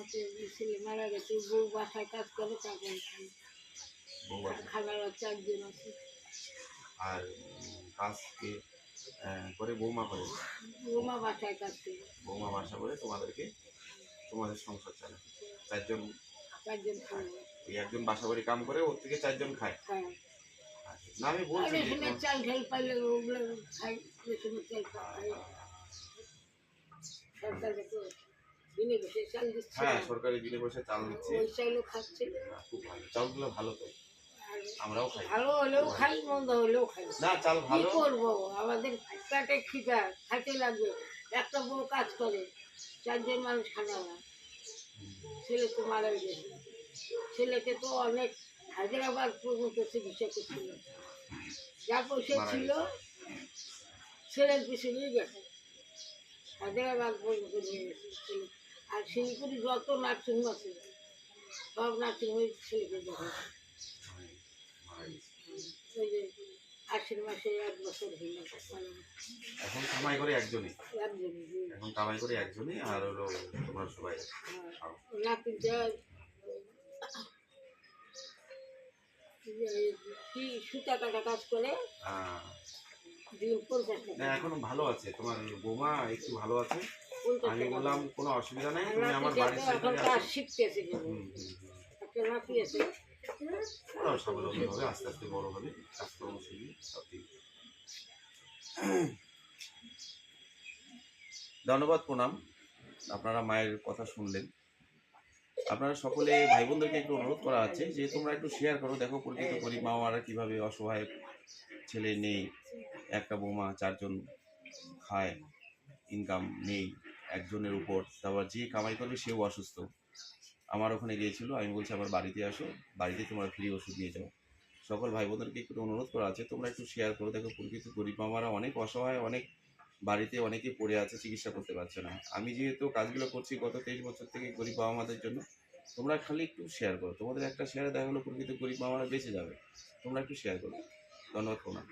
মতে ছেলে মারা গেছে বউ বাসায় কাজ করে বাচ্চা খালারা চারজন আছে। আর উম, কাজ কে আহ, করে বৌমা করে? বৌমা বাসায় কাজ করে। বৌমা বাসা করে তোমাদেরকে তোমাদের সংসার চালায়। চারজন? চারজন ওই একজন বাসা বাড়ি কাম করে ওর থেকে চারজন খায়? আচ্ছা, না আমি বলছি চাল ঢেল পাইলে ওগুলো খাই চাল খাই সরকার তো দিনে বসে চাল দিচ্ছে হ্যাঁ। সরকারি বিলে বসে চাল দিচ্ছে। ওই খাচ্ছে। হ্যাঁ, খুব ভালো। চালগুলো ভালো তো। আমরাও খাই। ভালো হলেও খাই মন্দ হলেও খাই। না চাল কি ভালো। করব? আমাদের পেটে খিদা খাইতে লাগবে। একটা বউ কাজ করে চারজন মানুষ খানা না। ছেলে তো মারা গেছে। ছেলেকে তো অনেক হায়দ্রাবাদ পর্যন্ত চিকিৎসা করছিল যা পয়সা ছিল ছেলের পিছনেই গেছে। হায়দ্রাবাদ পর্যন্ত নিয়ে গেছে ছেলে আর শিলিগুড়ি যত নার্সিং আছে সব নার্সিং হোমে ছেলেকে দেখে। ওই যে আশির মাসে এক বছর হইল এখন কামাই করে একজনই। একজন এখন কামাই করে একজনই আর হলো তোমরা সবাই খাও। নাতিটা কি সুতা কাটা কাজ করে? টাকা। এখন ভালো আছে। তোমার বোমা একটু ভালো আছে। আমি বললাম কোনো অসুবিধা নেই তুমি আমার বাড়ির সাইডে আসো। শিখতেছে ওরাও স্বাবলম্বী হবে আস্তে আস্তে বড় হবে কাজকর্ম শিখবে সব ঠিক ধন্যবাদ প্রণাম। আপনারা মায়ের কথা শুনলেন। আপনারা সকলে ভাই বোনদেরকে একটু অনুরোধ করা আছে যে তোমরা একটু শেয়ার করো দেখো পরিচিত গরিব মা মারা কীভাবে অসহায় ছেলে নেই একটা বৌমা চারজন খায় ইনকাম নেই। একজনের উপর তারপর যে কামাই করবে সেও অসুস্থ। আমার ওখানে গিয়েছিল, আমি বলছি, আমার বাড়িতে আসো, বাড়িতে তোমরা ফ্রি ওষুধ নিয়ে যাও। সকল ভাই বোনদেরকে একটু অনুরোধ করা আছে, তোমরা একটু শেয়ার করো দেখো পরিচিত গরিব মামারা অনেক অসহায়, অনেক বাড়িতে অনেকে পড়ে আছে, চিকিৎসা করতে পারছে না। আমি যেহেতু কাজগুলো করছি গত তেইশ বছর থেকে গরিব বাবা মাদের জন্য, তোমরা খালি একটু শেয়ার করো। তোমাদের একটা শেয়ারে দেখা হলো প্রকৃত গরিব মামারা বেঁচে যাবে। তোমরা একটু শেয়ার করো। ধন্যবাদ, প্রণাম।